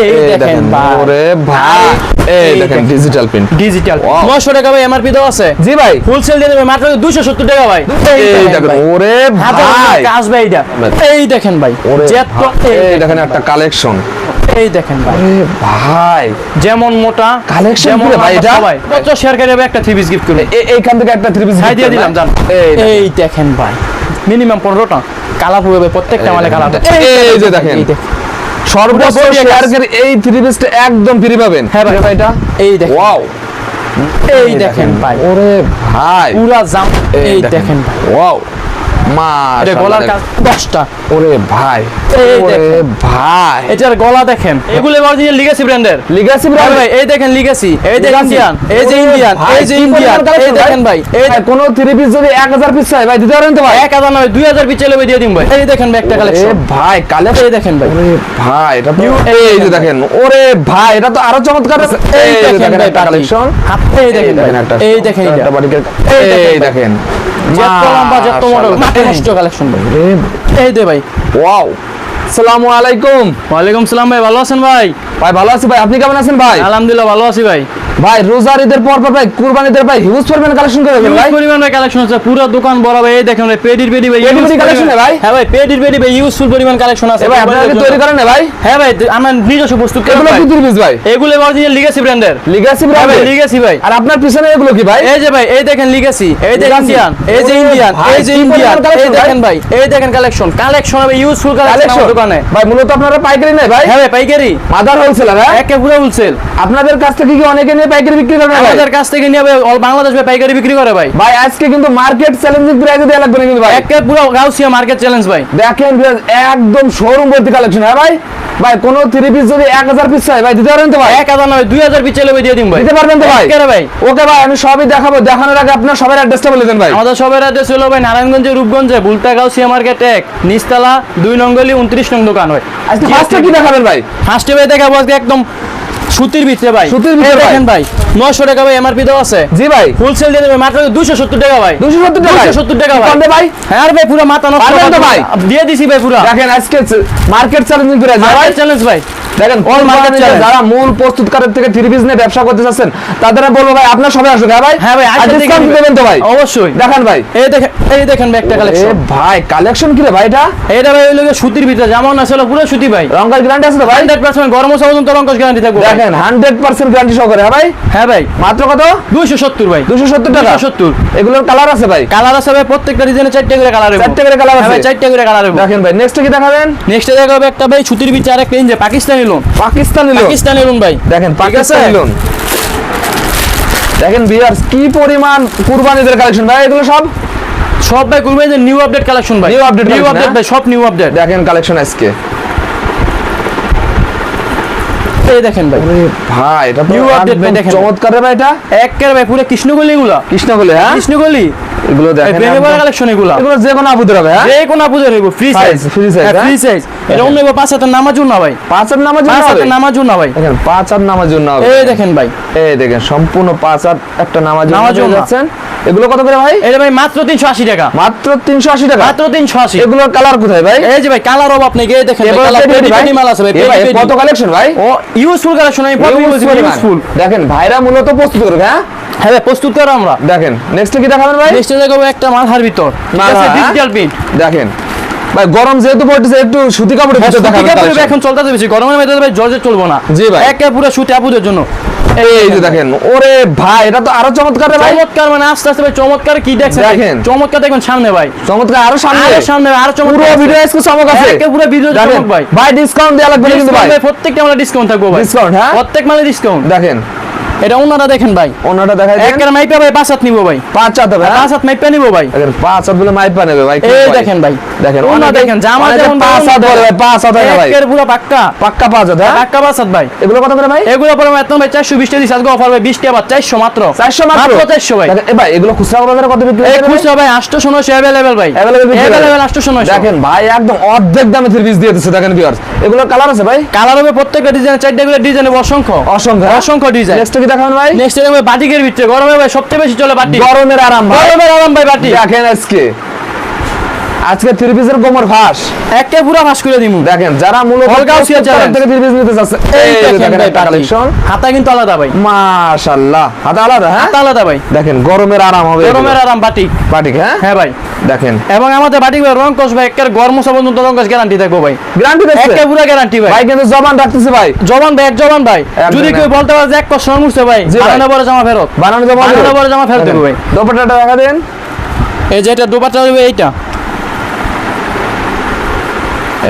এই দেখেন ওরে ভাই। এই এই দেখেন দেখেন। Digital print digital Wow. নশো টাকা ভাই এমআরপি দেওয়া আছে। জি ভাই। হোলসেল দিয়ে দেবে মাত্র দুশো সত্তর টাকা ভাই। এই দেখেন ওরে ভাই। কাজ ভাই এটা। এই দেখেন ভাই ওরে jet তো ভাই, এই এই দেখেন একটা কালেকশন এই দেখেন ভাই। এ ভাই। যেমন মোটা যেমন ভাই এটা? কত শেয়ার করে একটা থ্রি পিস গিফট করবে এইখান থেকে একটা থ্রি পিস হাই দিয়ে দিলাম জান। এই দেখেন। ভাই। মিনিমাম পনেরোটা। কালার হবে প্রত্যেকটা মানে কালার এই যে দেখেন। সর্বোচ্চ। করে এই থ্রি পিসটা একদম ফ্রি পাবেন। হ্যাঁ ভাই। এটা এই দেখেন। ওয়াও। এই দেখেন ভাই। ওরে ভাই। পুরা জাম এই দেখেন ভাই। ওয়াও। মা গলার কাজ দশটা। ওরে ভাই এই ওরে ভাই। এটার গলা দেখেন। এগুলো অরিজিনাল লিগেসি ব্র্যান্ডের লিগাসি ভাই ভাই এই দেখেন লিগেসি এই যে ইন্ডিয়ান এই যে ইন্ডিয়ান এই যে ইন্ডিয়ান এই দেখেন ভাই? এই কোন থ্রি পিস যদি 1000 পিস চাই ভাই দিতে পারেন তো ভাই? এক হাজার নয় দুই হাজার পিছে দিয়ে দিন ভাই। এই দেখেন ভাই একটা কালেকশন ভাই কালেকশন এই দেখেন ভাই। ওরে ভাই এটা তো এই যে দেখেন ওরে ভাই এটা তো আরও চমৎকার আছে। এই যে দেখেন ভাই কালেকশন হাত এই দেখেন এই দেখেন এটা একটা বাড়িতে এই দেখেন এই দেখেন। যত লম্বা যত মডেল মাশাআল্লাহ। মাথা নষ্ট কালেকশন ভাই। এই দে ভাই। ওয়াও আসসালামু আলাইকুম। ওয়ালাইকুম সালাম ভাই ভালো আছেন ভাই? ভাই ভালো আছি ভাই আপনি কেমন আছেন ভাই? আলহামদুলিল্লাহ ভালো আছি ভাই। ভাই রোজার ঈদের পর পর ভাই কুরবানিদের ভাই হিউজ পরিমাণ কালেকশন করে দেবেন হিউজ ভাই। পরিমাণ ভাই কালেকশন আছে পুরো দোকান বড় ভাই এই দেখেন ভাই পেডির পেডি ভাই পরিমাণ- এ ভাই? হ্যাঁ ভাই পেডির পেডি ভাই ইউজফুল পরিমাণ কালেকশন আছে ভাই আপনারা কি তৈরি করেন না ভাই? হ্যাঁ ভাই আমার নিজস্ব প্রস্তুত করেন এগুলো ভাই? কি পিস ভাই? এগুলো অরিজিনাল লিগেসি ব্র্যান্ডের লিগাসি হ্যাঁ ভাই ব্র্যান্ড লিগেসি ভাই। আর আপনার পিছনে এগুলো কি ভাই? এই যে ভাই এই দেখেন লিগেসি এই যে ইন্ডিয়ান এই যে ইন্ডিয়ান ভাই, এই যে ইন্ডিয়ান এই দেখেন ভাই? এই দেখেন কালেকশন কালেকশন হবে ইউজফুল কালেকশন কালেকশন দোকানে। ভাই মূলত আপনারা পাইকারি নাই ভাই? হ্যাঁ ভাই পাইকারি। মাদার হোলসেলার হ্যাঁ একে পুরো হোলসেল আপনাদের কাছ থেকে কি অনেকে নিয়ে পাইকারি বিক্রি ভাই। আমাদের কাছ থেকে নিয়ে অল বাংলাদেশ ভাই পাইকারি বিক্রি করে ভাই। ভাই আজকে কিন্তু মার্কেট চ্যালেঞ্জিং প্রাইসে দেওয়া লাগবে না কিন্তু ভাই। একে পুরো গাউসিয়া মার্কেট চ্যালেঞ্জ ভাই। দেখেন একদম শোরুম ভর্তি কালেকশন হ্যাঁ ভাই? ভাই কোন থ্রি পিস যদি এক হাজার পিস চাই ভাই দিতে পারবেন তো ভাই? এক হাজার নয় দুই হাজার পিছে লেবে দিয়ে দিন ভাই। দিতে পারবেন তো ভাই? একেবারে ভাই। ওকে ভাই আমি সবই দেখাবো। দেখানোর আগে আপনার সবার অ্যাড্রেসটা বলে দেন ভাই। আমাদের সবের আদেশ হলো ভাই নারায়ণগঞ্জে রূপগঞ্জে গাউসিয়া মার্কেট এক নিচতলা দুই নঙ্গলি উনত্রিশ নং দোকান হয়। আজকে ফার্স্টে কি দেখাবেন ভাই? ফার্স্টে ভাই দেখাবো আজকে একদম সুতির ভিতরে ভাই। সুতির ভিতরে দেখেন ভাই নশো টাকা ভাই এমআরপি দেওয়া আছে। জি ভাই। হোলসেল দিয়ে দেবে মাত্র দুশো সত্তর টাকা ভাই। দুশো সত্তর টাকা দুশো সত্তর টাকা ভাই। কম ভাই। হ্যাঁ আর ভাই পুরো মাথা নষ্ট পারবেন করে ভাই? দিয়ে দিছি ভাই পুরো। দেখেন আজকে মার্কেট চ্যালেঞ্জিং প্রাইস ভাই মার্কেট চ্যালেঞ্জ ভাই। দেখেন all market market যারা মূল প্রস্তুতকারক থেকে থ্রি পিস নিয়ে ব্যবসা করতে চাচ্ছেন তাদের বলব ভাই আপনার সবাই আসুক হ্যাঁ ভাই? হ্যাঁ ভাই আজকে ডিসকাউন্ট দেবেন তো ভাই। অবশ্যই। দেখান ভাই। এই দেখেন এই দেখেন ভাই একটা এ কালেকশন ভাই কালেকশন কি রে ভাই এটা? এটা ভাই ওই লোকের সুতির ভিতরে যেমন আসলে পুরো সুতি ভাই। রঙের গ্যারান্টি আছে তো ভাই? হান্ড্রেড পার্সেন্ট গরম মশলা পর্যন্ত রঙ্কশ গ্যারান্টি থাকবে। দেখেন হান্ড্রেড পার্সেন্ট গ্যারান্টি সহকারে হ্যাঁ ভাই? হ্যাঁ ভাই। মাত্র কত? দুইশো সত্তর ভাই। দুশো সত্তর টাকা? সত্তর। এগুলোর কালার আছে ভাই? কালার আছে ভাই প্রত্যেকটা ডিজাইনে চারটে করে কালার চারটে করে colour আছে? ভাই চারটে করে কালার দেখেন ভাই নেক্সট কি দেখাবেন? নেক্সট দেখা হবে একটা ভাই সুতির ভিতরে আরেকটা ইঞ্জে Pakistani lawn Pakistani lawn Pakistani lawn ভাই। দেখেন পাকিস্তানি লোন দেখেন বিয়ার্স কি পরিমাণ কুরবানিদের কালেকশন ভাই এগুলো সব? সব ভাই করবে যে নিউ আপডেট কালেকশন ভাই। New update নিউ আপডেট হ্যাঁ? ভাই সব নিউ আপডেট দেখেন কালেকশন আজকে। এই দেখেন ভাই। ভাই এটা তো New update ভাই দেখেন। চমৎকার ভাই এটা। এক ভাই পুরো কৃষ্ণগলি এগুলা। কৃষ্ণগলি হ্যাঁ? কৃষ্ণগলি এগুলো এই দেখেন প্রেমে কালেকশন এগুলা? এগুলো যে কোনো আপুদের হবে হ্যাঁ? যে কোনো আপুজে হইব free size Size, free? Free size এটা অন্য পাঁচ হাতের নামাজুন না ভাই। পাঁচ আর নামাজ পাঁচ হাতের নামাজুন না ভাই। দেখেন পাঁচ আর নামাজ জন্য এই দেখেন ভাই। এই দেখেন সম্পূর্ণ পাঁচ আর একটা নামাজ নামাজ যাচ্ছেন এগুলো কত করে ভাই? এটা ভাই মাত্র তিনশো আশি টাকা। মাত্র তিনশো আশি টাকা? মাত্র তিনশো আশি। এগুলোর কালার কোথায় ভাই? এই যে ভাই কালার অব আপনি গিয়ে দেখেন মাল আছে ভাই কত কালেকশন ভাই? ও ইউজফুল কালেকশন আমি প্রথমে বলছি Useful ইউজফুল দেখেন ভাইরা মূলত প্রস্তুত করবে হ্যাঁ? হ্যাঁ প্রস্তুত করো আমরা। দেখেন নেক্সট কি দেখাবেন ভাই? নেক্সট দেখাবো একটা মাথার ভিতর। হ্যাঁ? ডিজিটাল প্রিন্ট দেখেন ভাই গরম যেহেতু পড়তেছে একটু সুতি কাপড়ের ভিতরে দেখাবেন। এখন চলতে বেশি গরমের মধ্যে ভাই জর্জে চলবো না। জি ভাই। একে পুরো সুতি আপুদের জন্য। এই যে দেখেন ওরে ভাই এটা তো আরও চমৎকার রে ভাই। চমৎকার মানে আস্তে আস্তে ভাই চমৎকার কি দেখছেন দেখেন। চমৎকার দেখবেন সামনে ভাই। চমৎকার আরও সামনে। আরও সামনে আরও চমৎকার পুরো ভিডিও আজকে চমক আছে একে পুরো ভিডিও চমক ভাই। ভাই ডিসকাউন্ট দেওয়া লাগবে কিন্তু ভাই। প্রত্যেকটা আমরা ডিসকাউন্ট থাকব ভাই। Discount, হ্যাঁ? প্রত্যেক মানে ডিসকাউন্ট দেখেন। এটা ওনারা দেখেন ভাই। ওনাটা দেখাই দেন। একের মাইপা ভাই পাঁচ হাত নিবো ভাই। পাঁচ হাত হবে হ্যাঁ? পাঁচ হাত মাইপা নিবো ভাই। দেখেন পাঁচ হাত বলে মাইপা নেবে ভাই এই দেখেন ভাই। দেখেন ওনা দেখেন জামা যেমন পাঁচ হাত বলে ভাই পাঁচ হাত ভাই। একের পুরো পাক্কা। পাক্কা পাঁচ হাত হ্যাঁ? পাক্কা পাঁচ হাত ভাই। এগুলো কত করে ভাই? এগুলো পরে এত ভাই চারশো বিশ টাকা আজকে অফার ভাই বিশ টাকা চারশো মাত্র। চারশো মাত্র? চারশো ভাই। এ ভাই এগুলো খুচরা বাজারে কত বিক্রি ভাই? খুচরা ভাই আটশো নয়শো অ্যাভেলেবেল ভাই। বিক্রি করে? অ্যাভেলেবেল দেখেন ভাই একদম অর্ধেক দামে থ্রি পিস দিয়ে দিচ্ছে দেখেন ভিউয়ার্স এগুলোর কালার আছে ভাই? কালার হবে প্রত্যেকটা ডিজাইন চারটে করে ডিজাইন অসংখ্য। অসংখ্য হ্যাঁ? অসংখ্য ডিজাইন নেক্সট কি ভাই। নেক্সট দেখবে বাটিকের ভিতরে। গরমে ভাই সবচেয়ে বেশি চলে বাটি। গরমের আরাম ভাই। গরমের আরাম ভাই বাটি। দেখেন আজকে। আজকে থ্রি পিসের গোমর ফাঁস একটা পুরো ফাঁস করে দিমু। দেখেন যারা মূলত সিয়া প্রত্যেকটা challenge। থেকে থ্রি পিস নিতে চাচ্ছে এই দেখেন একটা কালেকশন হাতা কিন্তু আলাদা ভাই। মাশাআল্লাহ হাতে আলাদা হ্যাঁ? হাতা আলাদা ভাই। দেখেন গরমের আরাম হবে গরমের আরাম বাটিক। বাটিক হ্যাঁ? হ্যাঁ ভাই। দেখেন। এবং আমাদের বাটিক ভাই রং কস ভাই একের গরম পর্যন্ত রং কস গ্যারান্টি থাকব ভাই। গ্যারান্টি একটা দিচ্ছে পুরো গ্যারান্টি ভাই। ভাই কিন্তু জবান রাখতেছে ভাই। জবান ভাই এক জবান ভাই। যদি কেউ বলতে পারে যে এক কষ্ট মুছছে ভাই। বানানো বড় জামা ফেরত। বানানো জমা বানানো বড় জামা ফেরত দেবো ভাই। দোপাট্টাটা দেখা দেন। এই যে এটা দুপাট্টা দেবে এইটা।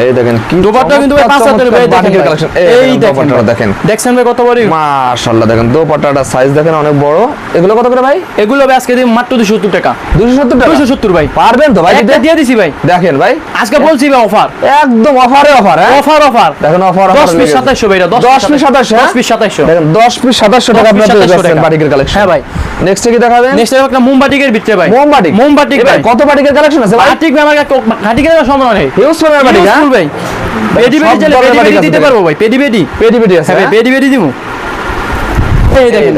এই দেখেন কি দুপাট্টা কিন্তু ভাই পাঁচ হাতের ভাই দেখেন কালেকশন এই দেখেন দেখেন দেখছেন ভাই কত বড়? মাশাআল্লাহ দেখেন দোপাট্টাটা সাইজ দেখেন অনেক বড়। এগুলো কত করে ভাই? এগুলো ভাই আজকে দিই মাত্র দুশো সত্তর টাকা। 270 টাকা? দুশো সত্তর ভাই। পারবেন তো ভাই দিতে? দিয়ে দিছি ভাই। দেখেন ভাই। আজকে বলছি ভাই অফার। একদম অফারে অফার হ্যাঁ? Offer offer. দেখেন অফার দশ পিস সাতাইশো ভাই এটা দশ পিস সাতাশশো দশ পিস সাতাইশো দেখেন দশ পিস সাতাশশো টাকা দশ পিস পেয়ে যাচ্ছেন বাটিকের কালেকশন হ্যাঁ ভাই। নেক্সট কি দেখাবেন? নেক্সট একটা মোমবাটিকের ভিতরে ভাই। মোমবাটিক মোমবাটিক ভাই, কত বাটিকের কালেকশন আছে ভাই? বাটিক ভাই আমার সম্ভাবনা নেই। হিউজ বাটিক হ্যাঁ Useful ভাই পেডি পেডি ধরনের পেডি পেডি দিতে পারব ভাই পেডি পেডি। পেটি পেটি আছে হ্যাঁ হ্যাঁ? পেডি পেডি দিমু। এই দেখেন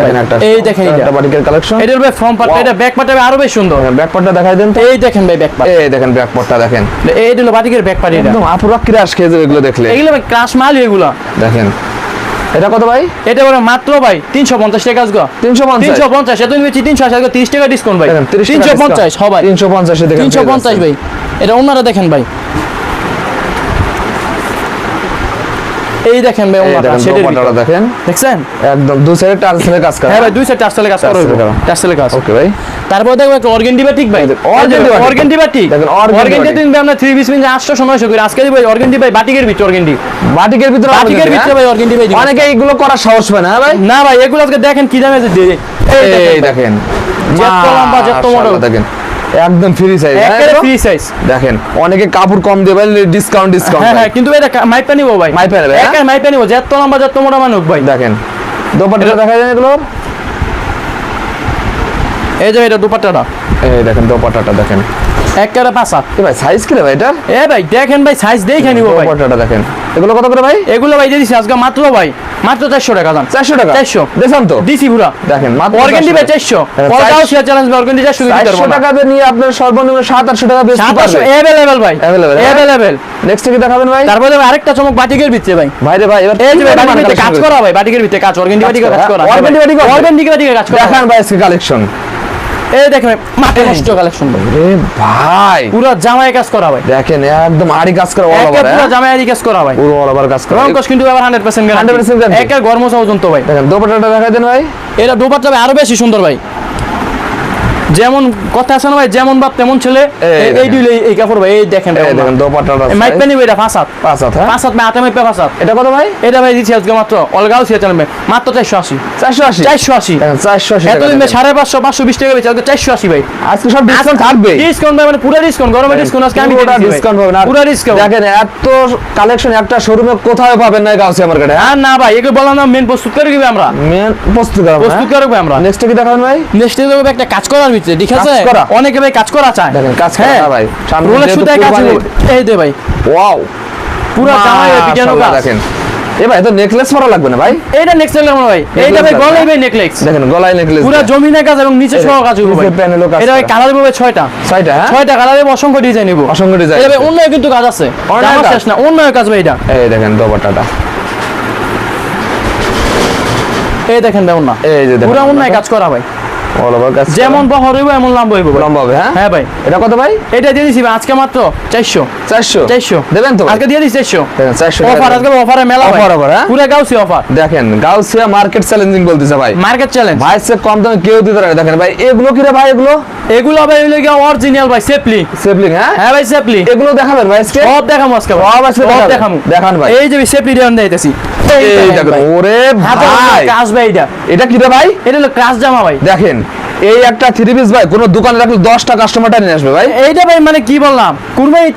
এই দেখেন এটা বাটিকের কালেকশন এটার ভাই ফর্ম পার্ট এটা ব্যাক পার্ট আরও বেশ সুন্দর। ব্যাক পার্টটা দেখাই দেন তো। এই দেখেন ভাই ব্যাক পার্ট এই দেখেন ব্যাক পার্টটা দেখেন। এই হলো বাটিকের ব্যাক পার্ট এটা। একদম আপুরা ক্রাশ খেয়ে যাবে এগুলো দেখলে। এগুলো ভাই ক্রাশ মাল এগুলো। দেখেন। এটা কত ভাই? এটা বলে মাত্র ভাই তিনশো পঞ্চাশ টাকা তিনশো পঞ্চাশ? তিনশো এত টাকা ডিসকাউন্ট ভাই। দেখেন, 30 টাকা ভাই। এটা ওনারা দেখেন ভাই। এই দেখেন ভাই এই ওনারা দেখেন দেখছেন? একদম দু সাইডে টাচ কাজ করা। হ্যাঁ ভাই দুই সাইড চার কাজ করা করা। চার সালে কাজ। ওকে ভাই। তারপর দেখো একটা অর্গেন ডিবাটিক ভাই। অর্গেন ডিবাটিক দেখেন, অর্গেন। ডিবাটিক আমরা 3 পিস মিনিট 800 সময় করি আজকে দিব অর্গেন ডিবাই বাটিকের ভিতর অর্গেন ডি বাটিকের ভিতরে বাটিকের হবে ভিতরে ভাই অর্গেন ডিবাই হ্যাঁ? অনেকে এইগুলো করার সাহস পায় না হ্যাঁ ভাই? না ভাই এগুলো আজকে দেখেন কি দামে এই দেখেন যত লম্বা, যত বড়। দেখেন। একদম ফ্রি সাইজ একদম ফ্রি সাইজ দেখেন অনেকে কাপড় কম দেবে ভাই ডিসকাউন্ট ডিসকাউন্ট হ্যাঁ হ্যাঁ কিন্তু এটা মাইপা নিব ভাই। মাইপা নেবে, হ্যাঁ? একাই মাইপা নিব যত লম্বা যত মোটা মানুষ ভাই। দেখেন দোপাট্টা দেখা যায় এগুলো। এই যে এটা দোপাট্টাটা। এই দেখেন দোপাট্টাটা দেখেন। একেবারে পাঁচা। এ ভাই সাইজ কি ভাই এটা? এ ভাই দেখেন ভাই সাইজ দেখে নিব ভাই। দোপাট্টাটা দেখেন। এগুলো কত করে ভাই? এগুলো ভাই দিছি আজকে মাত্র ভাই মাত্র চারশো টাকা দাম। চারশো টাকা? 400 দেখেন তো। দিছি পুরা। দেখেন মাত্র অর্গেন 400 দিবে টাকা। চারশো। হ্যাঁ, পরটাও চারশো- শেয়ার চ্যালেঞ্জ অর্গেন পারব না। টাকা দিয়ে নিয়ে আপনার সর্বনিম্ন সাত আটশো টাকা বেচতে সাতাশশো পারবে। অ্যাভেলেবেল ভাই। হ্যাঁ? অ্যাভেলেবেল নেক্সট কি দেখাবেন ভাই? তারপরে আরেকটা চমক বাটিকের ভিতরে ভাই। ভাই রে ভাই এবার এই যে বাটিকের কাজ করা ভাই বাটিকের ভিতরে কাজ অর্গেন করা, কাজ করা হ্যাঁ? Batik বাটিকের কাজ করা দেখান ভাই আজকে কালেকশন এই দেখেন মাঠে নষ্ট কালেকশন ভাই। রে ভাই। পুরো জামাই কাজ করা ভাই। দেখেন একদম আড়ি কাজ করা অল ওভার পুরো জামাই আড়ি কাজ করা ভাই। পুরো অল ওভার কাজ করা। রং কস কিন্তু এবার 100% গ্যারান্টি 100% guarantee। একের গরম পর্যন্ত ভাই। দেখেন দোপাট্টাটা দেখা দেন ভাই। এটা দোপাট্টা আরও বেশি সুন্দর ভাই। যেমন কথা আছে না ভাই যেমন বাপ তেমন ছেলে। এই দিলে এই কাপড় ভাই এই দেখেন দেখেন দোপাট্টাটা মাইক size। পেনি এটা ফাঁসাত হাত হ্যাঁ? ফাঁসাত মে আটা মাইপে ফাঁসাত এটা কত ভাই? এটা ভাই দিচ্ছি আজকে মাত্র অলগাও সিয়া চালাবে মাত্র চারশো আশি। চারশো আশি? চারশো আশি। দেখেন চারশো আশি টাকা ভাই বেচে আজকে চারশো আশি ভাই। আজকে সব ডিসকাউন্ট থাকবে। ডিসকাউন্ট ভাই মানে পুরো ডিসকাউন্ট গরমের ডিসকাউন্ট আজকে আমি পুরোটা ডিসকাউন্ট পাবেন। আর পুরো ডিসকাউন্ট দেখেন এত কালেকশন একটা শোরুমে কোথাও পাবেন না গাউসিয়া মার্কেটে হ্যাঁ আর না ভাই এগুলো বললাম না মেন প্রস্তুত করে দিবে আমরা। মেন প্রস্তুত করা প্রস্তুত করে দিবে আমরা। নেক্সট কি দেখাবেন ভাই? নেক্সট দেবো একটা কাজ করার ভিতরে ঠিক আছে? অনেকে ভাই কাজ করা চায়। দেখেন কাজ হ্যাঁ ভাই সামনে রোলের সুতায় কাজ এই দে ভাই। ওয়াও। পুরো জামাই মাশাআল্লাহ, কাজ। দেখেন। এ ভাই তো নেকলেস পরা লাগবে না ভাই? এইটা নেক্সট লেভেল ভাই এইটা ভাই হ্যাঁ? ভাই নেকলেস দেখেন গলায় নেকলেস পুরো জমিনে কাজ এবং নিচে সহ কাজ হবে ভাই। প্যানেলও কাজ এটা ভাই কালার হবে ছয়টা। ছয়টা হ্যাঁ? ছয়টা কালারে অসংখ্য ডিজাইন নিব। অসংখ্য ডিজাইন এটা ভাই অন্য কিন্তু কাজ আছে। অন্য শেষ না অন্য কাজ ভাই এটা। এই দেখেন দোপাট্টাটা। এই দেখেন ভাই অন্য। এই যে দেখেন পুরো অন্য কাজ করা ভাই। অল ওভার কাজ যেমন বহর হইব এমন লাম্ব হইব লম্বা হবে হ্যাঁ? হ্যাঁ ভাই। এটা কত ভাই? এটা দিয়ে দিছি ভাই আজকে মাত্র চারশো। চারশো? চারশো। দেবেন তো আজকে দিয়ে দিছি চারশো। দেখেন চারশো অফার আজকে অফারে মেলা Offer, offer, হ্যাঁ? পুরো গাউসি অফার দেখেন গাউসিয়া মার্কেট চ্যালেঞ্জিং বলতেছে ভাই। মার্কেট চ্যালেঞ্জ ভাই সে কম দামে কেউ দিতে পারে দেখেন ভাই এগুলো কি রে ভাই এগুলো? এগুলো ভাই হইল গিয়ে অরিজিনাল ভাই সেফলি সেফলিং হ্যাঁ? হ্যাঁ ভাই সেফলি এগুলো দেখাবেন ভাই আজকে? সব দেখামু আজকে। সব আজকে দেখাবেন। দেখান ভাই। এই যে সেফলি দেওয়ান দিতেছি ওরে ভাই। ভাই এটা। এটা কি রে ভাই? এটা হলো ক্রাশ জামা ভাই। দেখেন এই একটা থ্রি পিস ভাই কোনো দোকানে রাখলে দশটা কাস্টমারটা নিয়ে আসবে ভাই। এইটা ভাই মানে কি বললাম? কুরবানি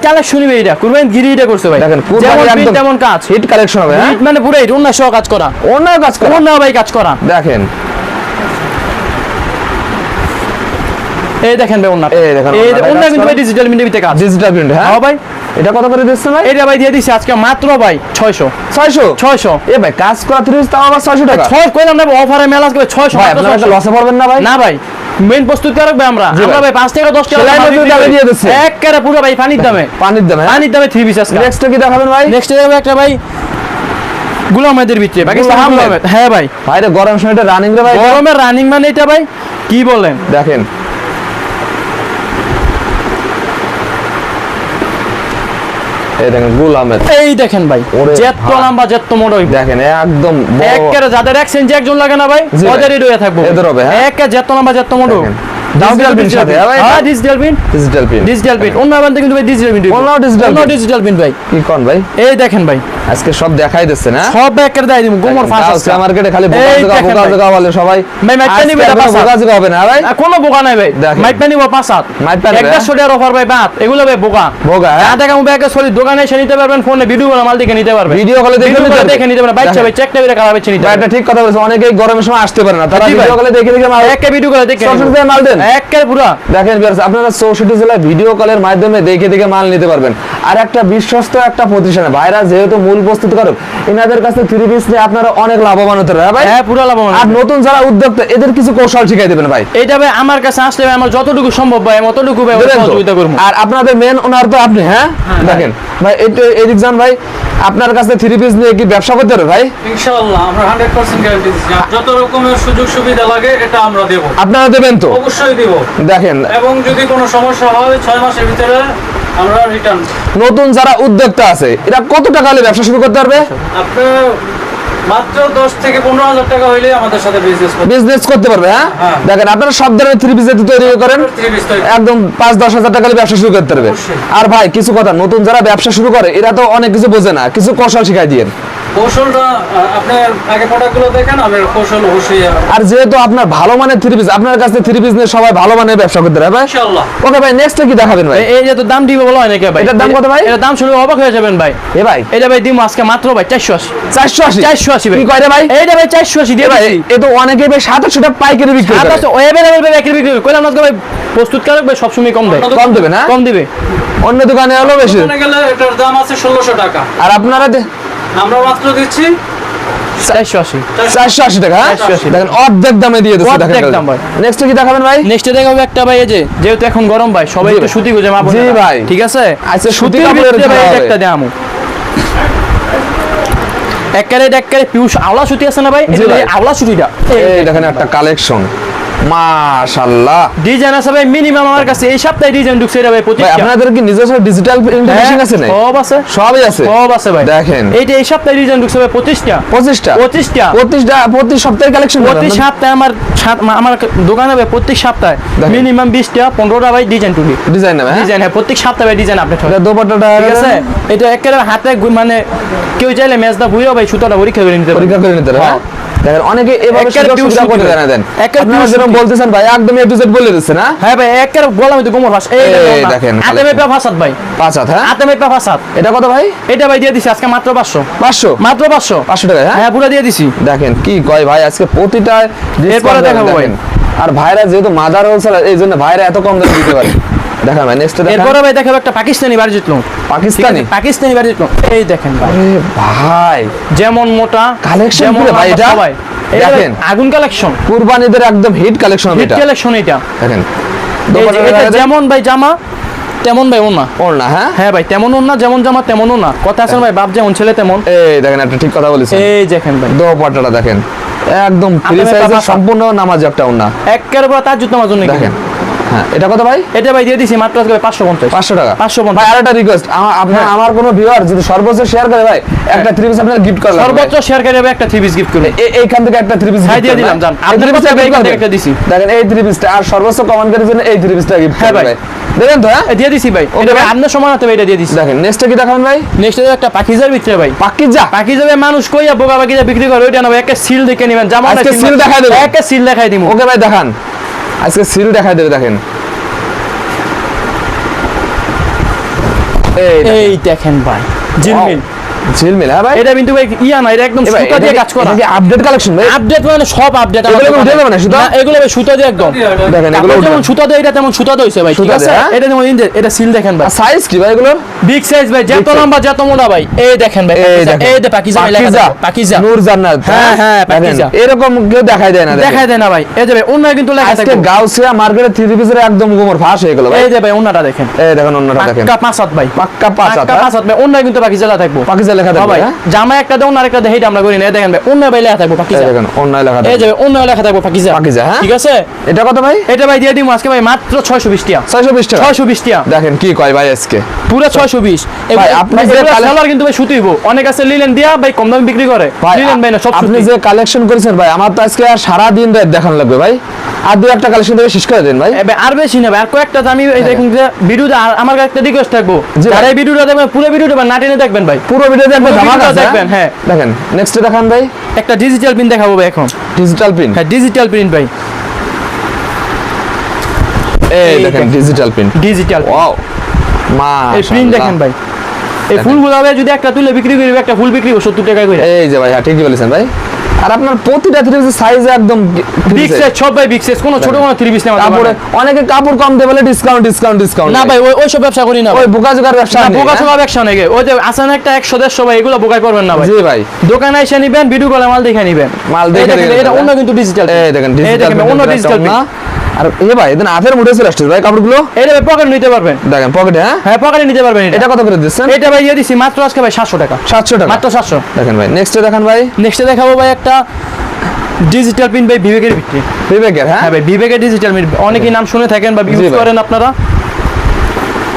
ভাই এটা। কুরবানি গিরি এটা করছে ভাই। দেখেন তেমন কাজ। হিট কালেকশন হবে হ্যাঁ? মানে পুরো অন্য সহ কাজ করা। অন্য কাজ করে। অন্য ভাই কাজ করা। দেখেন। এই দেখেন ভাই অন্য এই দেখেন অন্য কিন্তু ডিজিটাল মিডিয়াতে কাজ। ডিজিটাল হ্যাঁ? হ্যাঁ ভাই। এটা কত করে দিচ্ছেন ভাই? এটা ভাই দিয়ে দিছি আজকে মাত্র ভাই ছয়শো। ছয়শো? ছয়শো। এ ভাই কাজ করা থ্রি তাও আবার ছয়শো টাকা। ছয় কইলাম না অফারে মেলা আজকে ছয়শো ভাই আপনারা লসে পড়বেন না ভাই। না ভাই মেন প্রস্তুত রাখবে আমরা। আমরা ভাই। ভাই পাঁচ টাকা দশ টাকা সেলাই দামে। দিয়ে দিচ্ছে। একেবারে পুরো ভাই পানির দামে। পানির দাম হ্যাঁ? পানির দামে থ্রি পিস আজকে। নেক্সট কি দেখাবেন ভাই? নেক্সট দেখব একটা ভাই গুলামেদের ভিতরে পাকিস্তান। হ্যাঁ ভাই। ভাই গরম সময়টা রানিং রে ভাই এটা? গরমের রানিং মানে এটা ভাই কি বলেন? দেখেন এই দেখেন গুল এই দেখেন ভাই জেত ভাই। বা জেত মোড় হইবে। দেখেন একদম একেবারে যাদের এক সেন্টি একজন লাগে না ভাই ওদেরই রয়ে থাকব। এদের হবে, হ্যাঁ? একে জেত লম্বা জেত মোড়ই। Digital pin সাথে, হ্যাঁ digital pin digital pin digital pin অন্য কিন্তু ভাই ডিজিটাল পিন অন্য pin? ডিজিটাল পিন ভাই। কি কোন ভাই? এই দেখেন ভাই। আজকে সব দেখাই দিচ্ছে না? সব একের দেয় দিমু গোমর ফাঁস আছে মার্কেটে খালি বোকা দেখেন বোকা বলে সবাই ভাই, মাইক পানি কোনো পাঁচা। বোকা জোগা হবে না ভাই? না, কোনো বোকা নাই ভাই। মাইক পানি বা পাঁচ মাইক পানি একটা ভাই, সোডিয়ার অফার ভাই বাত এগুলো ভাই বোকা। বোকা? যা দেখা মুবে একটা সরি দোকানে এসে নিতে পারবেন ফোনে ভিডিও করে মাল দেখে নিতে পারবেন। ভিডিও কলে দেখে নিতে করে পারবে। দেখে নিতে পারবেন। দেখেন। ভাই চেকটা করে খারাপ হচ্ছে নিতে ভাই, পারবেন। এটা ঠিক কথা বলেছে অনেকেই গরমের সময় আসতে পারে না। তারা ভিডিও কলে দেখে দেখে মাল একটা ভিডিও করে দেখে সরাসরি যাই মাল দেন। একের পুরা। দেখেন viewers, আপনারা চৌষট্টি জেলায় ভিডিও কলের মাধ্যমে দেখে দেখে মাল নিতে পারবেন। আর একটা বিশ্বস্ত একটা প্রতিষ্ঠানে ভাইরা যেহেতু মূল প্রস্তুত করুক। এনাদের কাছে থ্রি পিস নিয়ে আপনারা অনেক লাভবান হতে পারবেন ভাই। হ্যাঁ পুরা লাভবান আর নতুন যারা উদ্যোক্তা এদের কিছু কৌশল শিখাই দেবেন ভাই। এইটা ভাই আমার কাছে আসলে ভাই আমার যতটুকু সম্ভব ভাই আমি অতটুকু ভাই সহযোগিতা করব। আর আপনাদের মেন ওনার তো আপনি হ্যাঁ? দেখেন ভাই এটা- এদিক যান ভাই আপনার কাছে থ্রি পিস নিয়ে কি ব্যবসা করতে পারবে ভাই? ইনশাআল্লাহ আমরা হান্ড্রেড পার্সেন্ট গ্যারান্টি দিচ্ছি। যত রকমের সুযোগ সুবিধা লাগে এটা আমরা দেব। আপনারা দেবেন তো? অবশ্যই দিব। দেখেন। এবং যদি কোনো সমস্যা হয় ছয় মাসের ভিতরে আমরা রিটার্ন নতুন যারা উদ্যোক্তা আছে এরা কত টাকা হলে ব্যবসা শুরু করতে পারবে? আপনার মাত্র দশ থেকে পনেরো হাজার টাকা হইলে আমাদের সাথে বিজনেস করতে বিজনেস করতে পারবে হ্যাঁ? হ্যাঁ। দেখেন আপনারা সব ধরনের থ্রি পিস তৈরি করেন থ্রি পিস তৈরি একদম পাঁচ দশ হাজার টাকা ব্যবসা শুরু করতে পারবে। আর ভাই কিছু কথা নতুন যারা ব্যবসা শুরু করে এরা তো অনেক কিছু বোঝে না কিছু কৌশল শিখাই দিয়ে কৌশলটা আহ, আগে প্রোডাক্টগুলো দেখেন আমি কৌশল অবশ্যই আর যেহেতু আপনার ভালো মানের থ্রি পিস আপনার কাছে থ্রি পিস নিয়ে সবাই ভালো মানের ব্যবসা করতে পারবে ইনশাআল্লাহ। ওকে ভাই নেক্সট কি দেখাবেন ভাই? এই- এই যে তো দাম দিবে বলা হয় নাকি ভাই? এটার দাম কত ভাই? এটার দাম শুনে অবাক হয়ে যাবেন ভাই। এ ভাই। এটা ভাই দিমু আজকে মাত্র ভাই চারশো আশি। চারশো আশি? চারশো আশি ভাই। কি কয় রে ভাই? এইটা ভাই চারশো আশি দিয়ে ভাই এ তো অনেকে ভাই সাতাশশো টাকা পাইকারি বিক্রি করে। আচ্ছা ওই এভেলেবল ভাই বিক্রি বিক্রি কইলাম না ভাই প্রস্তুত ভাই সবসময় কম দেয়। কম দেবে না? কম দিবে। অন্য দোকানে হলো বেশি। গেলে এটার দাম আছে ষোলোশো টাকা। আর আপনারা দে- আমরা মাত্র দিচ্ছি চারশো আশি। চারশো আশি টাকা? 480 দেখেন অর্ধেক দামে দিয়ে দিচ্ছে অর্ধেক দাম ভাই। নেক্সট কি দেখাবেন ভাই? নেক্সটে দেখাবো একটা ভাই এই যে যেহেতু এখন গরম ভাই সবাই একটু সুতি গুজে মা জি ভাই। ঠিক আছে? আচ্ছা, সুতি কাপড়ের ভাই। একটা একবারে একবারে আওলা সুতি আছে না ভাই? আওলা সুতিটা। এই দেখেন একটা কালেকশন মাশাআল্লাহ। ডিজাইন আছে ভাই মিনিমাম আমার কাছে এই সপ্তাহে ডিজাইন ঢুকছে এটা ভাই আপনাদের কি নিজস্ব ডিজিটাল প্রিন্টিং আছে না সব আছে। সবই আছে? সব আছে ভাই। দেখেন। এইটা এই সপ্তাহে ডিজাইন ঢুকছে ভাই প্রতি সপ্তাহে কালেকশন প্রতি সপ্তাহে আমার আমার দোকানে ভাই প্রত্যেক সপ্তাহে। মিনিমাম বিশটা পনেরোটা ভাই ডিজাইন টুলি ডিজাইন নেবে হ্যাঁ? ডিজাইন হ্যাঁ প্রত্যেক সপ্তাহে ডিজাইন আপডেট হয়। দোপাট্টাটা ঠিক আছে? এটা একেবারে হাতে মানে কেউ চাইলে ম্যাচটা বুঝেও ভাই সুতোটা পরীক্ষা করে নিতে পারে। পরীক্ষা করে নিতে হবে হ্যাঁ। দেখেন অনেকে এভাবে একের সুযোগ পিউ সুবিধা করে জানা দেন। আপনারা যেরকম বলতেছেন ভাই একদম এ টু জেড বলে দিচ্ছে না? হ্যাঁ ভাই একেবারে গলা মধ্যে গোমর ফাঁস। এই এই দেখেন দেখেন। হাতে মেপা ভাই। পাঁচ হ্যাঁ? হাতে মেপা ফাঁসাত এটা কত ভাই? এটা ভাই দিয়ে দিছি আজকে মাত্র পাঁচশো। পাঁচশো? মাত্র টাকা হ্যাঁ? হ্যাঁ পুরো দিয়ে দিছি। দেখেন কি কয় ভাই আজকে প্রতিটা এরপরে দেখাবো ভাই। দেখেন। আর ভাইরা যেহেতু মাদার হোলসেলার এই জন্য ভাইরা এত কম দামে দিতে পারে। দেখা ভাই নেক্সট এরপরে ভাই দেখাবো একটা পাকিস্তানি বাড়ি জিতলো। পাকিস্তানি? পাকিস্তানি বাড়ি জিতলো। এই দেখেন ভাই। ভাই। যেমন মোটা পুরো ভাই এটা? এটা দেখেন। আগুন কালেকশন কুরবানিদের একদম হিট কালেকশন হিট এটা। কালেকশন এটা। দেখেন। যেমন ভাই জামা তেমন ভাই ওনা ওড়না হ্যাঁ? হ্যাঁ ভাই তেমনও না যেমন জামা তেমনও না কথা আছে ভাই বাপ যেমন ছেলে তেমন। এই দেখেন একটা ঠিক কথা বলেছেন। এই দেখেন ভাই। দোপাট্টাটা দেখেন। একদম ফ্রি সাইজের সম্পূর্ণ নামাজ একটা ওড়না। একের পর তার জুতো জন্য দেখেন। হ্যাঁ এটা কত ভাই? এটা ভাই দিয়ে দিছি মাত্র আজকে পাঁচশো পঞ্চাশ। পাঁচশো টাকা। পাঁচশো পঞ্চাশ। ভাই আরেকটা রিকোয়েস্ট আপনার হ্যাঁ। আমার কোনো ভিউয়ার যদি সর্বোচ্চ শেয়ার করে ভাই একটা থ্রি পিস আপনার গিফট করলাম সর্বোচ্চ শেয়ার করে ভাই একটা থ্রি পিস গিফট করবে এইখান থেকে একটা থ্রি পিস হ্যাঁ, দিয়ে দিলাম, যান। আপনার ভাই থেকে একটা দিছি। দেখেন এই থ্রি পিসটা আর সর্বোচ্চ কমেন্ট করার জন্য এই থ্রি পিসটা গিফট হ্যাঁ, ভাই। ভাই। দেখেন তো হ্যাঁ? দিয়ে দিছি ভাই। এটা ভাই ভাই। আপনার সমান হাতে ভাই এটা দিয়ে দিছি। দেখেন নেক্সটটা কি দেখাবেন ভাই? নেক্সট একটা পাখিজার ভিতরে ভাই। পাক্কি যা মানুষ কইয়া বোকা পাখিজা বিক্রি করে ওইটা না ভাই একটা সিল দেখে নেবেন জামা seal দেখায় দেবো। একটা সিল দেখাই দিব ওকে ভাই দেখান। আজকে সিল দেখা দেবে দেখেন। এই দেখেন। ভাই জিলমিল। ঝিলমিল হ্যাঁ ভাই? এটা কিন্তু ভাই ইয়া না এটা একদম সুতা দিয়ে কাজ করা। আপডেট কালেকশন ভাই? আপডেট মানে সব আপডেট এগুলো উঠে যাবে না সুতা? এগুলো ভাই সুতা দিয়ে একদম। দেখেন এগুলো যেমন সুতা দিয়ে এটা তেমন সুতা দিয়ে ভাই ঠিক আছে? হ্যাঁ? এটা যেমন এটা সিল দেখেন ভাই। সাইজ কি ভাই এগুলোর? বিগ সাইজ ভাই যত লম্বা যত মোটা ভাই। এই দেখেন ভাই এই পাকিজা, দেখেন। এই যে পাকিজা পাকিজা। পাকিজা। নূর জান্নাত হ্যাঁ, হ্যাঁ, পাকিজা। এরকম কেউ দেখাই দেয় না। দেখাই দেয় না ভাই। এই যে ভাই অন্য কিন্তু লেখা আজকে গাউসিয়া মার্কেটে থ্রি পিসের একদম গোমর ফাঁস হয়ে গেল ভাই। এই যে ভাই অন্যটা দেখেন। এই দেখেন অন্যটা দেখেন। পাক্কা পাঁচ ভাই। পাক্কা পাঁচ পাক্কা? পাঁচ ভাই অন্য কিন্তু পাকিজা থাকব। পাকিজা লেখা হ্যাঁ থাকবে, ভাই হ্যাঁ? জামা একটা দেন আরেকটা দেন এটা আমরা করি না। দেখেন ভাই অন্য ভাই লেখা থাকব পাকিজা। দেখেন অন্য লেখা এই। যে অন্য লেখা থাকব পাকিজা। পাকিজা, হ্যাঁ? ঠিক আছে? এটা কত ভাই? এটা ভাই দিয়ে দিমু আজকে ভাই মাত্র ছয়শো বিশ টাকা ছয়শো বিশ টাকা? ছয়শো বিশ টাকা দেখেন কি কয় ভাই আজকে। পুরো ছয়শো বিশ। ভাই, আপনি যে কালে- সালোয়ার কিন্তু ভাই সুতিব। অনেক আছে লিলেন দিয়া ভাই কম দামে বিক্রি করে। ভাই লিলেন ভাই না সব আপনি যে কালেকশন করেছেন ভাই আমার তো আজকে আর সারা দিন রাত দেখানো লাগবে ভাই। আর দু একটা কালেকশন থেকে শেষ করে দেন ভাই। আর বেশি না ভাই আর কয়েকটা আমি এই দেখুন যে ভিডিওতে আমার কাছে একটা রিকোয়েস্ট থাকব। যারা এই ভিডিওটা দেখবেন পুরো ভিডিওটা না টেনে দেখবেন ভাই। পুরো ভিডিও দেখবেনগুলো ধামাকা আছে, দেখবেন, হ্যাঁ। দেখেন নেক্সট দেখান ভাই। একটা ডিজিটাল প্রিন্ট দেখাবো ভাই এখন। ডিজিটাল পিন হ্যাঁ ডিজিটাল প্রিন্ট ভাই। এই এই দেখেন দেখেন। ডিজিটাল পিন ডিজিটাল ওয়াও মা এই প্রিন্ট দেখেন ভাই। এই ফুলগুলো ভাই যদি একটা তুলে বিক্রি করবে একটা ফুল বিক্রি করবে সত্তর টাকা করে। এই যে ভাই হ্যাঁ ঠিকই বলেছেন ভাই। আর আপনার প্রতিটা থ্রি পিসের সাইজ একদম বিগ সাইজ সব ভাই বিগ সাইজ কোনো ছোট কোনো থ্রি পিস নেওয়া কাপড়ে অনেকে কাপড় কম দেবে ডিসকাউন্ট ডিসকাউন্ট ডিসকাউন্ট না ভাই ওই ওই সব ব্যবসা করি না ওই। বোকা জোগার ব্যবসা না নেই, বোকা হ্যাঁ? ব্যবসা নাকি ওই যে আসান একটা একশো দেড়শো ভাই এগুলো বোকাই করবেন না ভাই। জি ভাই। দোকানে এসে নিবেন ভিডিও কলে মাল দেখে নিবেন। মাল দেখে এটা অন্য? কিন্তু ডিজিটাল এই দেখেন ডিজিটাল অন্য ডিজিটাল না আর এ ভাই এদিন হাতের মুঠে চলে আসছে ভাই কাপড়গুলো? এটা ভাই পকেট নিতে পারবেন। দেখেন পকেটে হ্যাঁ? হ্যাঁ পকেটে নিতে পারবেন এটা। কত করে দিচ্ছেন? এটা ভাই দিয়ে দিছি মাত্র আজকে ভাই সাতশো টাকা। সাতশো টাকা। মাত্র সাতশো। দেখেন ভাই নেক্সটে দেখান ভাই। নেক্সটে দেখাবো ভাই একটা ডিজিটাল প্রিন্ট ভাই বিবেকের ভিত্তি। বিবেকের হ্যাঁ? হ্যাঁ ভাই বিবেকের ডিজিটাল প্রিন্ট অনেকেই নাম শুনে থাকেন বা ইউজ করেন আপনারা।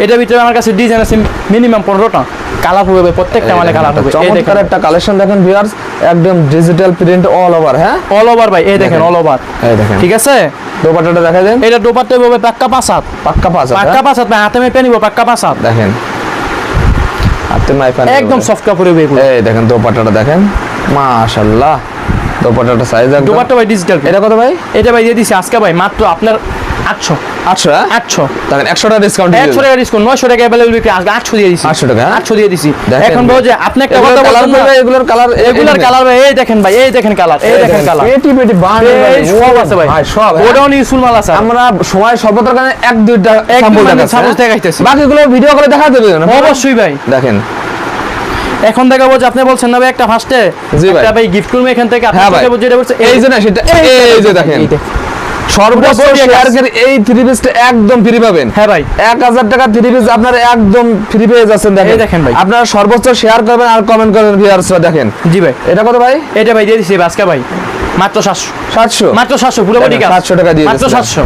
এটার ভিতরে আমার কাছে ডিজাইন আছে মিনিমাম পনেরোটা। কালার হবে প্রত্যেকটা মানে কালার হবে এই দেখেন। একটা কালেকশন দেখেন ভিউয়ার্স একদম ডিজিটাল প্রিন্ট অল ওভার হ্যাঁ? অল ওভার ভাই এই দেখেন। অল ওভার এই দেখেন। ঠিক আছে? দোপাট্টাটা দেখা দেন। এটা দোপাট্টা হবে পাক্কা পাক্কা পাক্কা হ্যাঁ? ভাই হাতে মেপে নিব পাক্কা দেখেন। হাতে মাইফান একদম সফট কাপড় হবে এই দেখেন দোপাট্টাটা দেখেন। মাশাআল্লাহ। দোপাট্টাটা সাইজ একদম। দোপাট্টা ভাই ডিজিটাল এটা কত ভাই? এটা ভাই দিয়ে দিছি আজকে ভাই মাত্র আপনার আটশো। আটশো হ্যাঁ? আটশো। দেখেন একশো টাকা ডিসকাউন্ট একশো টাকা ডিসকাউন্ট নয়শো টাকা অ্যাভেলেবল বিক্রি আজকে আটশো দিয়ে দিছি। 800 টাকা, হ্যাঁ? আটশো দিয়ে দিছি। এখন বলো যে আপনি একটা কথা কালার এগুলোর কালার এগুলার কালার এই দেখেন ভাই এই দেখেন কালার এই দেখেন কালার পেটি পেটি বান্ডেল সব আছে ভাই। সব হ্যাঁ? ইউজফুল মাল আছে। আমরা সময় সর্বতার কারণে এক দুইটা এক দেখাচ্ছি, sample? দেখাইতেছি। বাকিগুলো ভিডিও করে দেখা দেবে অবশ্যই ভাই। দেখেন। এখন দেখাবো যে আপনি বলছেন না ভাই একটা ফার্স্টে জি ভাই। গিফট করব এখান থেকে আপনি হ্যাঁ ভাই। যেটা যেটা বলছে এই যে না সেটা এই যে দেখেন। সর্বোচ্চ পুরো body শেয়ারের এই থ্রি পিসটা একদম ফ্রি পাবেন। হ্যাঁ ভাই। এক হাজার টাকা থ্রি পিস আপনার একদম ফ্রি পেয়ে যাচ্ছেন দেখেন। ভাই। আপনারা সর্বোচ্চ শেয়ার করবেন আর কমেন্ট করবেন ভিউয়ার্সরা দেখেন। জি ভাই। এটা কত ভাই? এটা ভাই দিয়ে আজকে ভাই। মাত্র সাতশো। সাতশো? মাত্র সাতশো পুরো কাজ। সাতশো টাকা দিয়ে মাত্র দিচ্ছিলাম। সাতশো।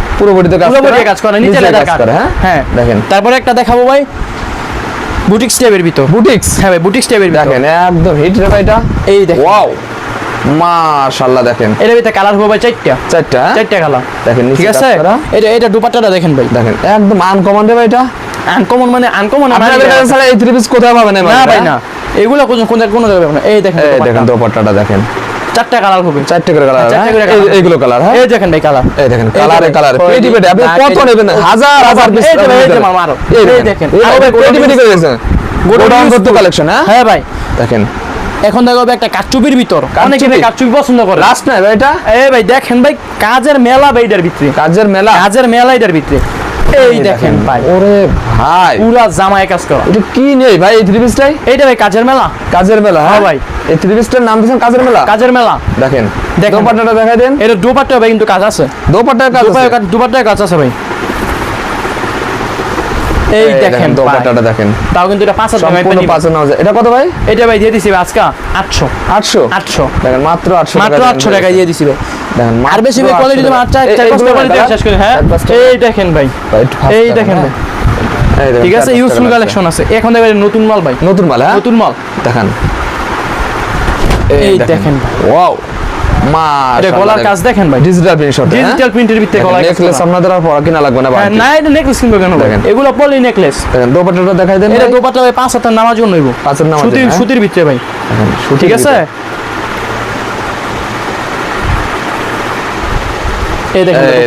কাজ পুরো কাজ করে নিচে নিচে লেদার কাজ কাজ হ্যাঁ? হ্যাঁ। দেখেন। তারপরে একটা দেখাবো ভাই। বুটিক স্টেপের ভিতর। বুটিক্স? হ্যাঁ ভাই বুটিক স্টেপের ভিতর। দেখেন একদম হিট রে ভাই এটা। এই দেখেন। ওয়াও মাশাআল্লাহ দেখেন। এটার ভিতরে কালার হবে চারটা। চারটা হ্যাঁ? চারটা কালার দেখেন ঠিক আছে? এটা এটা দুপাট্টাটা দেখেন ভাই। দেখেন একদম আনকমন রে ভাই এটা। আনকমন মানে আনকমন আপনাদের কাছে ছাড়া এই থ্রি পিস কোথায় পাবেন না ভাই না। এগুলো কোন কোন কোনো জায়গায় পাবেন। এই দেখেন এই দেখেন দেখেন দোপাট্টাটা দেখেন। চারটা কালার হবে। চারটে করে কালার হ্যাঁ এইগুলো কালার হ্যাঁ? এই দেখেন ভাই কালার এই দেখেন কালারে কালারে পেটি পেটি আপনি কত নেবেন? হাজার হাজার পিস এই ভাই, এই দেখেন। আরও পেটি পেটি করে। দিয়েছেন গোডাউন করতে কালেকশন হ্যাঁ? হ্যাঁ ভাই। দেখেন। এখন দেখো একটা কাচুপির ভিতর? অনেকে কাচুপি পছন্দ করে। লাস্ট না ভাই এটা? এই ভাই দেখেন ভাই কাজের মেলা ভাই এটার ভিতরে। কাজের মেলা? কাজের মেলা এটার ভিতরে। এই দেখেন ভাই। ওরে ভাই। পুরা জামায় কাজ করা। এটা কি নেই ভাই এই থ্রি পিসটাই এইটা ভাই কাজের মেলা? কাজের মেলা হ্যাঁ? হ্যাঁ ভাই। এই থ্রি পিসটার নাম দিয়েছেন কাজের মেলা? কাজের মেলা। দেখেন। দেখেন। দোপাট্টাটা দেখাই দেন। এটা দুপাট্টা ভাই কিন্তু কাজ আছে। দোপাট্টার কাজ আছে। দুপাট্টা দুপাট্টায় কাজ আছে ভাই। এই দেখেন। দোপাট্টাটা দেখেন। তাও কিন্তু এটা পাঁচ হাজার টাকা সম্পূর্ণ পাঁচের নাম আছে। এটা কত ভাই? এটা ভাই দিয়ে দিছি আজকে আটশো। আটশো? আটশো। দেখেন মাত্র আটশো মাত্র আটশো টাকা দিয়ে দিছি ভাই। দেখেন আর বেশি ভাই কোয়ালিটি তুমি আটটা একটা কষ্ট কোয়ালিটি শেষ করে হ্যাঁ? এই দেখেন ভাই। এই দেখেন ভাই। ঠিক আছে ইউজফুল কালেকশন আছে। এখন দেখবেন নতুন মাল ভাই। নতুন মাল হ্যাঁ? নতুন মাল। দেখান। এই দেখেন। ওয়াও। মা এটা গলার কাজ দেখেন ভাই। ডিজিটাল প্রিন্ট শট ডিজিটাল প্রিন্টের ভিতরে গলার নেকলেস আপনাদের আর পরা কিনা লাগবে না হ্যাঁ, না এটা নেকলেস কিনবো কেন দেখেন। এগুলো পলি নেকলেস দেখেন দোপাট্টাটা দেখাই দেন এটা দোপাট্টা ভাই পাঁচ হাতের নামার জন্য হইব। পাঁচের নামাজে, সুতির হ্যাঁ? সুতির ভিতরে ভাই। ঠিক আছে? এই দেখেন এই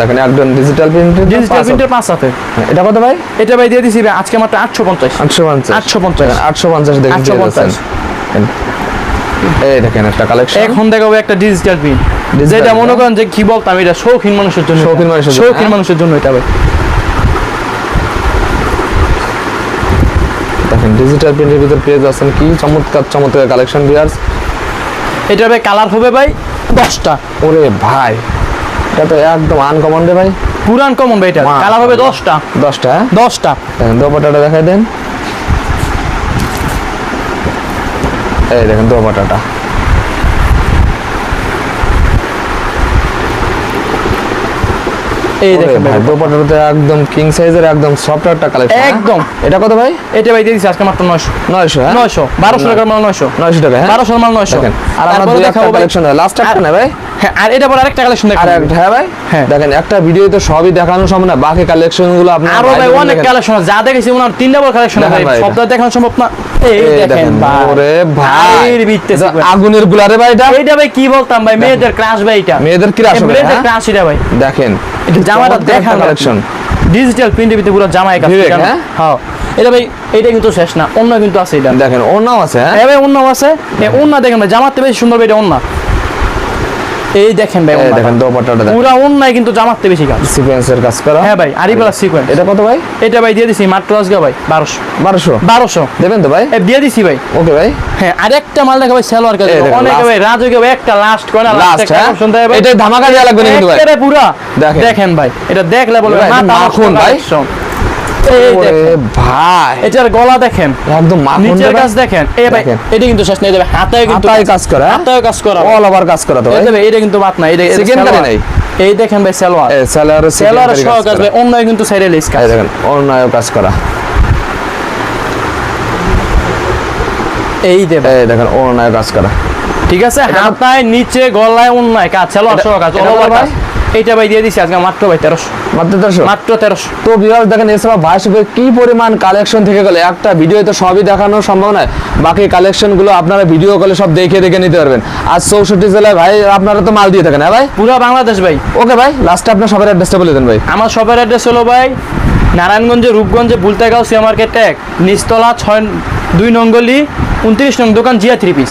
দেখেন একদম ডিজিটাল প্রিন্ট ডিজিটাল প্রিন্টের পাঁচ হাতে এটা কত ভাই? এটা ভাই দিয়ে দিছি ভাই আজকে মাত্র আটশো পঞ্চাশ। আটশো পঞ্চাশ। আটশো পঞ্চাশ আটশো পঞ্চাশ। দেখেন। 850 যাচ্ছেন। এই দেখেন একটা কালেকশন এখন দেখাবো একটা ডিজিটাল প্রিন্ট যেটা মনে করেন যে কি বলতাম এটা শৌখিন মানুষের জন্য শৌখিন মানুষের জন্য, শৌখিন হ্যাঁ? মানুষের জন্য এটা ভাই। দেখেন ডিজিটাল প্রিন্টের ভিতর পেয়ে যাচ্ছেন কি? চমৎকার চমৎকার কালেকশন বিয়ার্স এটা ভাই কালার হবে ভাই দশটা। ওরে ভাই এটা তো একদম আনকমন রে ভাই। পুরান কমন ভাই এটা। কালার হবে দশটা। দশটা হ্যাঁ? দশটা। দোপাটাটা দেখাই দেন। এই দেখেন দোপাটাটা এই দেখেন ভাই দোপাটাটা একদম কিং সাইজের একদম সফট একটা কালেকশন একদম। এটা কত ভাই? এটা ভাই দিয়ে দিচ্ছি আজকে মাত্র নয়শো। নয়শো হ্যাঁ? নয়শো। বারোশো টাকার মাল নয়শো। নয়শো টাকা হ্যাঁ? বারোশো মাল নয়শো। দেখেন আর আমরা দুই একটা কালেকশন লাস্ট একটা না ভাই? হ্যাঁ আর এটা পর আরেকটা কালেকশন আর দেখাবো। হ্যাঁ ভাই? হ্যাঁ। দেখেন একটা ভিডিওতে সবই দেখানো সম্ভব না বাকি কালেকশনগুলো আপনার আরও ভাই অনেক কালেকশন যা দেখেছি ওনার তিন ডাবল কালেকশন দেখেন ভাই। সব দেখানো সম্ভব না। আগুনের গুলারে ভাই এটা? এইটা ভাই কি বলতাম ভাই? মেয়েদের ক্রাশ ভাই এটা। মেয়েদের ক্রাশ মেয়েদের হ্যাঁ? ক্রাশ এটা ভাই। দেখেন জামাটা দেখান। কালেকশন ডিজিটাল প্রিন্টের ভিতরে পুরো জামাই কাজ হ্যাঁ? হ্যাঁ। এটা ভাই এটা কিন্তু শেষ না অন্য কিন্তু আছে এটা। দেখেন অন্য আছে হ্যাঁ? হ্যাঁ ভাই অন্য আছে। অন্য দেখেন ভাই জামাতে বেশি সুন্দর ভাই এটা অন্য এই দেখেন ভাই দেখেন দোপাট্টাটা দেখেন। পুরা অন্যায় কিন্তু জামাতে বেশি কাজ। সিকোয়েন্সের কাজ করা। হ্যাঁ ভাই আরি প্লাস সিকোয়েন্স এটা কত ভাই? এটা ভাই দিয়ে দিছি মাত্র আজকে ভাই বারোশো। বারোশো? বারোশো। দেবেন তো ভাই? এ দিয়ে দিছি ভাই। ওকে ভাই। হ্যাঁ আরেকটা মাল দেখা ভাই সেলোয়ার কাজ অনেকে ভাই রাজুকে ভাই একটা লাস্ট করে না লাস্ট হ্যাঁ? এটা ধামাকা দেওয়া লাগবে না কিন্তু ভাই? একেবারে পুরা। দেখেন। ভাই এটা দেখলে বলবে ভাই, মাথা মাখন ভাই। ভাই। এটার গলা দেখেন। একদম নিচের কাজ দেখেন। এই ভাই এটা কিন্তু শেষ নেই হাতায় কিন্তু কাজ করা? হাতায় কাজ করা। অল ওভার কাজ করা তো এই দেখেন, এটা কিন্তু বাত না এটা এটা Second কারি সালোয়ার। নাই? এই দেখেন ভাই সালোয়ার। এই স্যালারে সহ কাজ ভাই অন্য কিন্তু সাইডে লেস কাজ। দেখেন অন্যায় কাজ করা। এই দেখেন অন্যায় কাজ করা। ঠিক আছে হাতায় নিচে গলায় অন্যায় কাজ সালোয়ার সহ কাজ? কাজ। এইটা ভাই দিয়ে দিছি আজকে মাত্র ভাই তেরোশো। মাত্র দেড়শো মাত্র তেরোশো। তো বিভাগ দেখেন এছাড়া ভাইসবে কি পরিমাণ কালেকশন থেকে গেলে? একটা ভিডিও তো সবই দেখানো সম্ভব নয়। বাকি কালেকশনগুলো আপনারা ভিডিও কলে সব দেখে দেখে নিতে পারবেন। আর চৌষট্টি জেলায় ভাই আপনারা তো মাল দিয়ে থাকেন হ্যাঁ ভাই? পুরো বাংলাদেশ ভাই। ওকে ভাই লাস্টে আপনার সবার অ্যাড্রেসটা বলে দেন ভাই। আমার শপের অ্যাড্রেস হলো ভাই নারায়ণগঞ্জে রূপগঞ্জে বুলতাগাঁও সিয়া মার্কেট এক নিচতলা ছয় দুই নঙ্গলি উনত্রিশ নং দোকান জিয়া থ্রি পিস